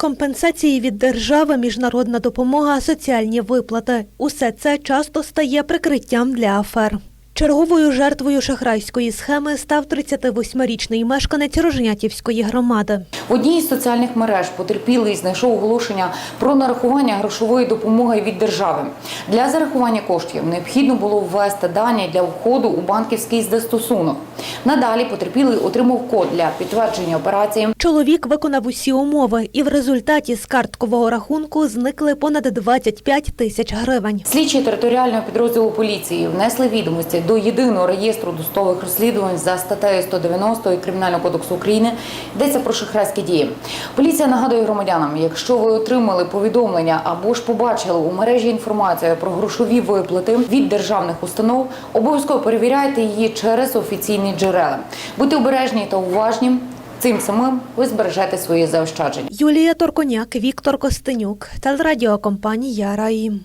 Компенсації від держави, міжнародна допомога, соціальні виплати усе це часто стає прикриттям для афер. Черговою жертвою шахрайської схеми став 38-річний мешканець Рожнятівської громади. В одній із соціальних мереж потерпілий знайшов оголошення про нарахування грошової допомоги від держави. Для зарахування коштів необхідно було ввести дані для входу у банківський застосунок. Надалі потерпілий отримав код для підтвердження операції. Чоловік виконав усі умови, і в результаті з карткового рахунку зникли понад 25 тисяч гривень. Слідчі територіального підрозділу поліції внесли відомості до єдиного реєстру досудових розслідувань за статтею 190 Кримінального кодексу України. Йдеться про шахрайські дії. Поліція нагадує громадянам, якщо ви отримали повідомлення або ж побачили у мережі інформацію про грошові виплати від державних установ, обов'язково перевіряйте її через офіційні джерела. Будьте обережні та уважні. Цим самим ви збережете свої заощадження. Юлія Торконяк, Віктор Костенюк, телерадіокомпанія Раї.